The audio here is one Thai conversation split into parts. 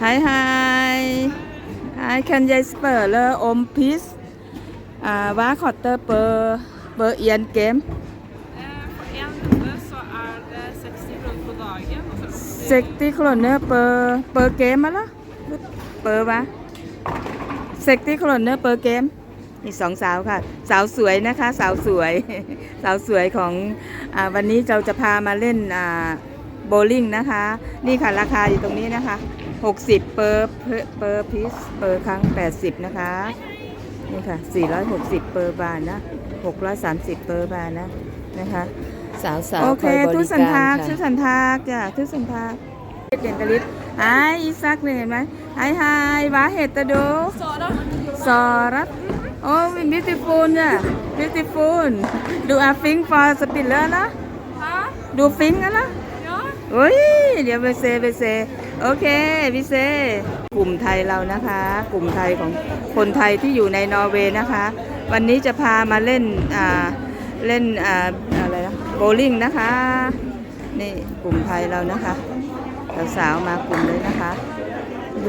Hi hi Hi can Jesper le om pis uh, Hva koster per, per en game? Eh, For én runde så er det 60 kroner på dagen. Og så 60 kroner per, per game eller? Per hva?60 kroner per game นี่สองสาวค่ะ สาวสวยนะคะ สาวสวย สาวสวยของอาวันนี้เราจะพามาเล่นอ่าโบลิ่งนะคะ นี่ค่ะราคาอยู่ตรงนี้นะคะ 60เปอร์เปอร์พิสเปอร์ครั้ง 80 นะคะ นี่ค่ะ 460 เปอร์บาทนะ 630 เปอร์บาทนะ นะคะสาวสาวโอเคคอยบทุริสันกาทารกค่ะทุสันทากจ้ะทุสันทากเด่นกะลิศไออีซักเลยเห็นไหมไอไฮวาเฮตตะโด så da สอรัตโอ้ beautiful จ้ะ beautiful ดูอาฟิง for spiller นะ Hæ? ดูฟิงกันนะ Ja? โอ้ยเดี๋ยวไปเซไปเซ โอเคพี่เซกลุ่มไทยเรานะคะ กลุ่มไทยของคนไทยที่อยู่ในนอร์เวย์นะคะ วันนี้จะพามาเล่นอ่าเล่นอ่าอะไรนะโบลิ่งนะคะนี่กลุ่มไทยเรานะคะสาวๆมากลุ่มเลยนะคะ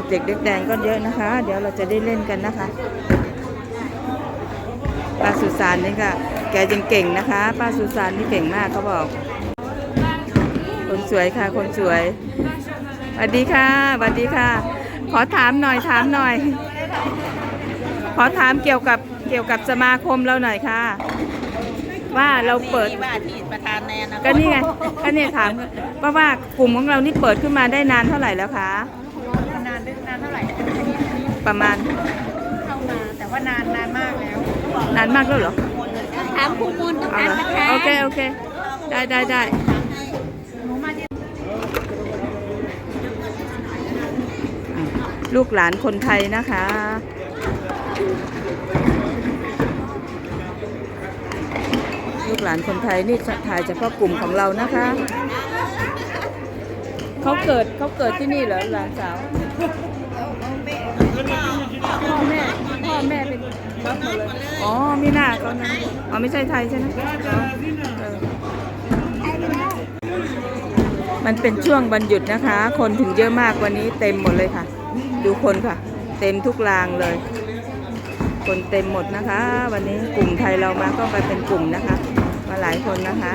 เด็กๆเด็กแดงก็เยอะนะคะ เดี๋ยวเราจะได้เล่นกันนะคะป้าสุสานนี่ก็แกยังเก่งนะคะป้าสุสานนี่เก่งมากเขาบอก คนสวยค่ะคนสวยสวัสดีค่ะสวัสดีค่ะ ขอถามหน่อยถามหน่อย ขอถามเกี่ยวกับเกี่ยวกับสมาคมเราหน่อยค่ะ ว่าเราเปิดว่าที่ประธานแนนนะก็นี่ไงก็เนี่ยถามเพราะว่ากลุ่มของเรานี่เปิดขึ้นมาได้นานเท่าไหร่แล้วคะนานนานเท่าไหร่ประมาณเข้ามาแต่ว่านานนานมากแล้วนานมากแล้วเหรอถามคุณมูลต้องเอาการเหรอประธานโอเคโอเค ได้ได้ได้อะ ลูกหลานคนไทยนะคะ ลูกหลานคนไทยนี่ถ่ายเฉพาะกลุ่มของเรานะคะ เขาเกิดเขาเกิดที่นี่เหรอหลานสาวพ่อแม่พ่อแม่เป็นบัฟหมดเลยอ๋อมีหน้าเขานะอ๋อไม่ใช่ไทยใช่ไหมมันเป็นช่วงวันหยุดนะคะ คนถึงเยอะมากวันนี้เต็มหมดเลยค่ะ ดูคนค่ะ เต็มทุกรางเลย คนเต็มหมดนะคะ วันนี้กลุ่มไทยเรามาก็ไปเป็นกลุ่มนะคะ มาหลายคนนะคะ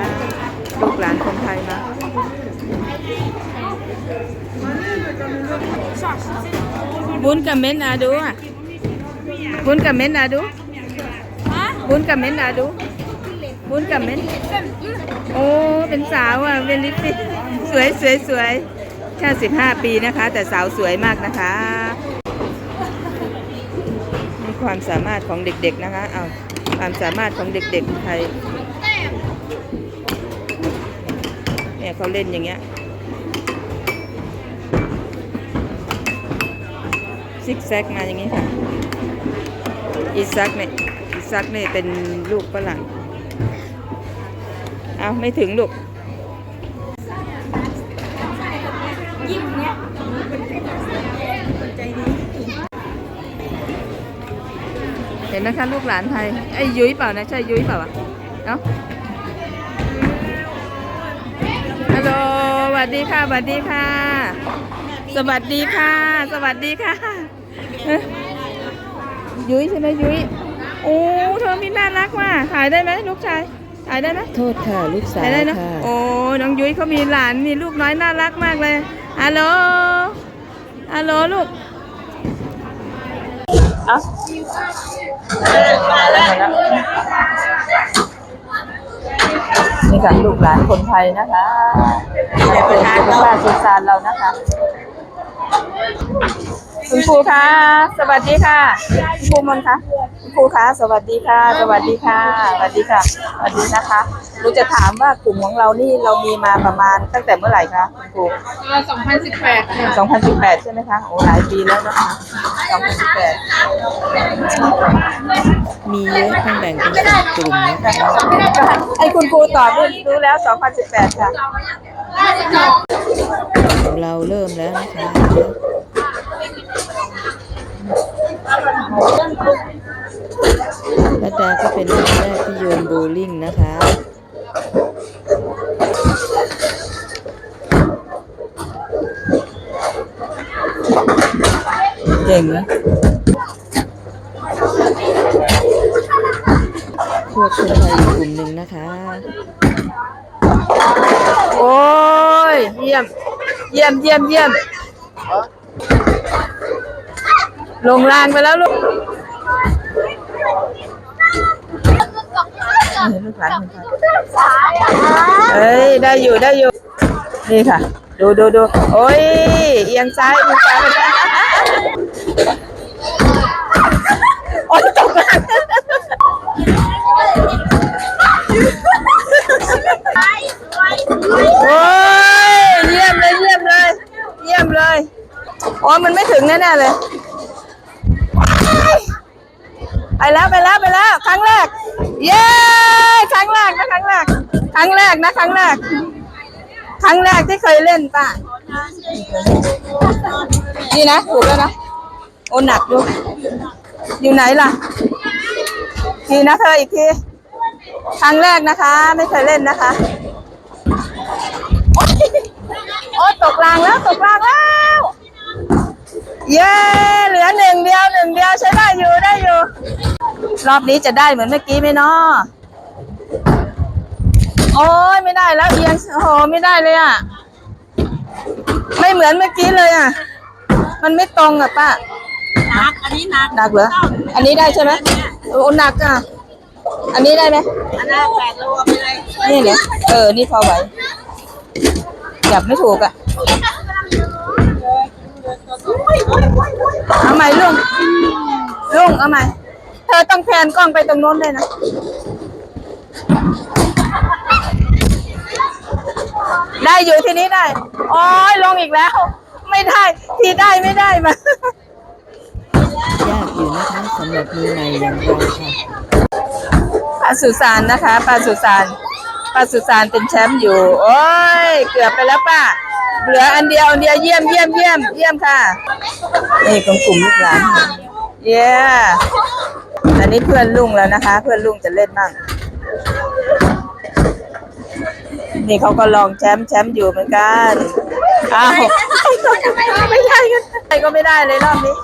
ลูกหลานคนไทยมาบุญกับเม้นอาดูอะบุญกับเม้นอาดูบุญกับเม้นอาดูบุญกับเม้นโอ้เป็นสาวอะเป็นลิปปิสวยสวยสวย แค่สิบห้าปีนะคะ แต่สาวสวยมากนะคะนี่ความสามารถของเด็กๆนะคะเอาความสามารถของเด็กๆไทยเนี่ยเขาเล่นอย่างเงี้ยซิกแซกมาอย่างนี้ค่ะอีซักเนี่ยอีซักเนี่ยเป็นลูกฝรั่งเอาไม่ถึงลูก ห็นไหมคะ ลูกหลานไทยไอ้ยุ้ยเปล่านะ ใช่ยุ้ยเปล่าวะเนาะฮัลโหลสวัสดีค่ะสวัสดีค่ะ สวัสดีค่ะ สวัสดีค่ะเอ๊ะยุ้ยใช่ไหมยุ้ยโอ้เธอมีน่ารักว่ะถ่ายได้ไหมลูกชายถ่ายได้ไหมโทษค่ะลูกสาวถ่ายได้นะค่ะโอ้น้องยุ้ยเขามีหลานมีลูกน้อยน่ารักมากเลยฮัลโหลฮัลโหลลูกเอานี่ค่ะลูกหลานคนไทยนะคะในเป็นเป็นบ้านสุสานเรานะคะ คุณครูคะ สวัสดีค่ะ คุณครูมนต์คะคุณครูคะ สวัสดีค่ะ สวัสดีค่ะ สวัสดีค่ะ สวัสดีนะคะหนูจะถามว่ากลุ่มของเรานี่เรามีมาประมาณตั้งแต่เมื่อไหร่คะคุณครู2018ค่ะ2018 ใช่ไหมคะ โอ้หลายปีแล้วนะคะ2018 มีเยอะต้องแบ่งเป็นสิบกลุ่มนะคะให้คุณครูตอบด้วยรู้แล้ว 2018 ค่ะ เราเริ่มแล้วนะคะรัตดาก็เป็นครั้งแรกที่โยนโบว์ลิ่งนะคะ เก่งนะพวกคนไทยอีกกลุ่มหนึ่งนะคะ โอ้ย เยี่ยม เยี่ยม เยี่ยม เยี่ยม ลงรางไปแล้วลูกลูกหลานเอ้ย ได้อยู่ ได้อยู่ นี่ค่ะ ดูดูดูโอ้ย เอียงซ้ายเอียงซ้ายไปแล้วโอ้ยตกรางโอ้ย เยี่ยมเลย เยี่ยมเลย เยี่ยมเลยโอ้ยมันไม่ถึง แน่ๆเลย ไปแล้วไปแล้วไปแล้ว ครั้งแรก เย้ครั้งแรกนะครั้งแรก ครั้งแรกนะ ครั้งแรก ครั้งแรกที่เคยเล่นป่ะ นี่นะถูกแล้วนะ โอ้หนักดูอยู่ไหนล่ะ ทีนะเธออีกที ครั้งแรกนะคะ ไม่เคยเล่นนะคะ โอ๊ยโอ้ตกรางแล้วตกรางแล้ว เย้เหลือหนึ่งเดียวหนึ่งเดียวใช้ได้อยู่ได้อยู่ รอบนี้จะได้เหมือนเมื่อกี้ไหมเนาะโอ้ยไม่ได้แล้วเอียงโอ้โหไม่ได้เลยอะ ไม่เหมือนเมื่อกี้เลยอะ มันไม่ตรงอะป้าหนักอันนี้หนักหนักเหรออันนี้ได้ใช่ไหมโอ้หนักอะ อันนี้ได้ไหมอันนั้นแปดโลไปเลยนี่เนี่ยเออนี่พอไหวจับไม่ถูกอะ เอาใหม่ลุงลุงเอาใหม่ เธอต้องแพนกล้องไปตรงโน้นเลยนะ ได้อยู่ที่นี้ได้ โอ้ยลงอีกแล้ว ไม่ได้ ที่ได้ไม่ได้มายากอยู่นะคะสำหรับมือใหม่อย่างเราค่ะปลาสุสานนะคะปลาสุสานปลาสุสานเป็นแชมป์อยู่ โอ้ย เกือบไปแล้วป้า เหลืออันเดียวอันเดียวเยี่ยมเยี่ยมเยี่ยมเยี่ยมค่ะ นี่กลุ่มกลุ่มลูกหลานเย้อันนี้เพื่อนลุงแล้วนะคะ เพื่อนลุงจะเล่นมั่งนี่เขาก็ลองแชมป์แชมป์อยู่เหมือนกันอ้าวไม่ได้กันใครก็ไม่ได้เลยรอบนี้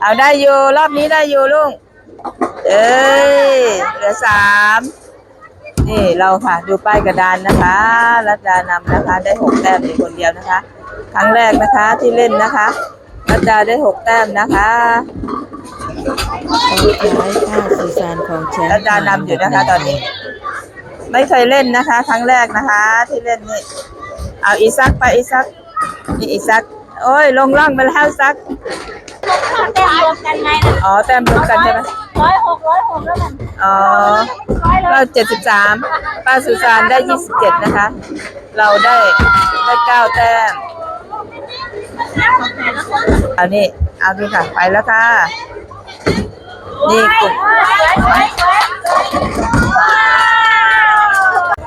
เอาได้อยู่รอบนี้ได้อยู่ลุง เอ้ยเหลือสามนี่เราค่ะดูป้ายกระดานนะคะรัตดานำนะคะได้หกแต้มอยู่คนเดียวนะคะ ครั้งแรกนะคะที่เล่นนะคะรัตดาได้หกแต้มนะคะตอนท้ายค่าสื่อสารของแชมป์รัตดานำอยู่นะคะตอนนี้ ไม่เคยเล่นนะคะ ครั้งแรกนะคะ ที่เล่นนี่เอาอีซักไปอีซักนี่อีซัก โอ้ยลงล่องไปแล้วซัก แต้มรวมกันไงอ๋อแต้มรวมกันใช่ไหมร้อยหกร้อยหกแล้วมันอ๋อเราเจ็ดสิบสามป้าสุสานได้ยี่สิบเจ็ดนะคะ เราได้ได้เก้าแต้มเอานี่เอาดูค่ะไปแล้วค่ะ นี่กลุ่ม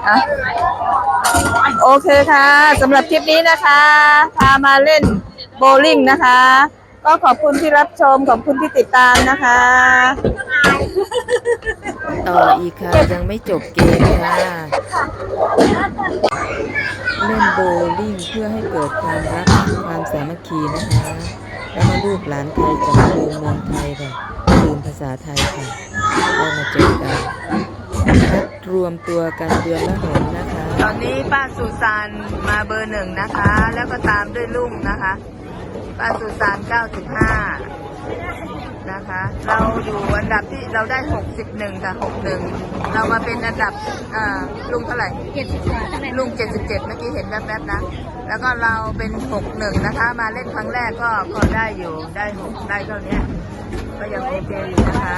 อะโอเคค่ะสำหรับคลิปนี้นะคะ พามาเล่นโบว์ลิ่งนะคะ ก็ขอบคุณที่รับชม ขอบคุณที่ติดตามนะคะ ต่ออีกค่ะ ยังไม่จบเกมค่ะ เล่นโบว์ลิ่งเพื่อให้เกิดความรักความสามัคคีนะคะ แล้วมาลูกหลานไทยจากลืมเมืองไทยค่ะลืมภาษาไทยค่ะได้มาเจอกันนัดรวมตัวกันเดือนละหนนะคะ ตอนนี้ป้าสุสานมาเบอร์หนึ่งนะคะ แล้วก็ตามด้วยลุงนะคะ ป้าสุสาน95 นะคะ เราอยู่อันดับที่เราได้ 61ค่ะ61 เรามาเป็นอันดับอ่าลุงเท่าไหร่เจ็ดสิบกว่าเท่าไหร่ ลุง 77 เมื่อกี้เห็นแวบๆนะ แล้วก็เราเป็น 61 นะคะ มาเล่นครั้งแรกก็ก็ได้อยู่ได้หกได้เท่านี้ก็ยังโอเคอยู่นะคะ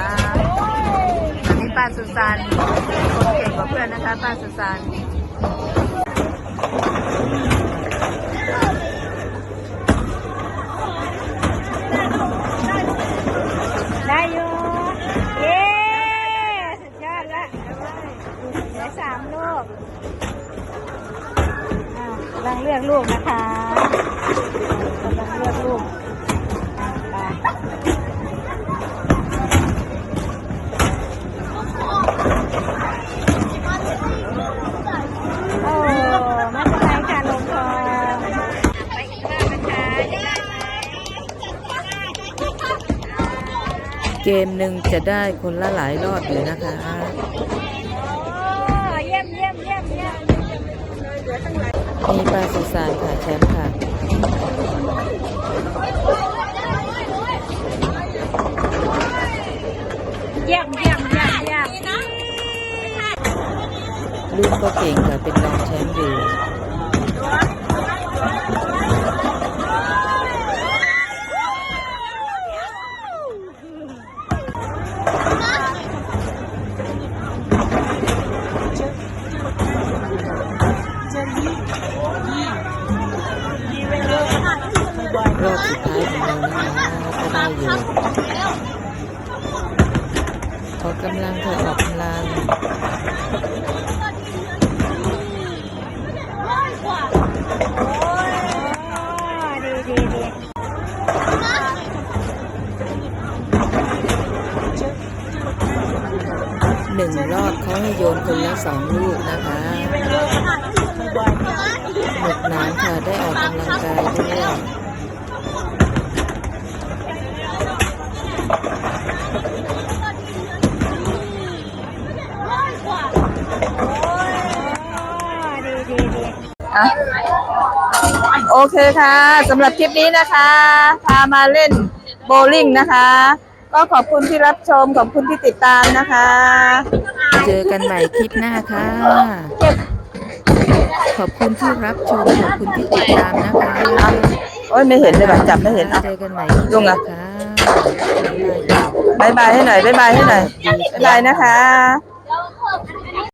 อันนี้ป้าสุสานคนเก่งกว่าเพื่อนนะคะ ป้าสุสาน เหลือสามลูกกำลังเลือกลูกนะคะกำลังเลือกลูกเกมหนึ่งจะได้คนละหลายรอบอยู่นะคะ มีปลาสุสานค่ะแชมป์ค่ะเยี่ยมเยี่ยมเยี่ยมเยี่ยมลูกก็เก่งค่ะเป็นรองแชมป์อยู่ รอบสุดท้ายของเรานะคะก็ได้อยู่อกกำลังค่ะออกกำลังหนึ่งรอบเขาให้โยนคนละสองลูกนะคะหนุกหนานค่ะได้ออกกำลังกายด้วย อะโอเคค่ะสำหรับคลิปนี้นะคะ พามาเล่นโบว์ลิ่งนะคะ ก็ขอบคุณที่รับชม ขอบคุณที่ติดตามนะคะ เจอกันใหม่คลิปหน้าค่ะ ขอบคุณที่รับชม ขอบคุณที่ติดตามนะคะโอ้ยไม่เห็นเลยว่ะจับไม่เห็นอะเจอกันใหม่คลิปลุงหอะน้าค่ะ บายบายให้หน่อยบายบายให้หน่อยบายบายนะคะ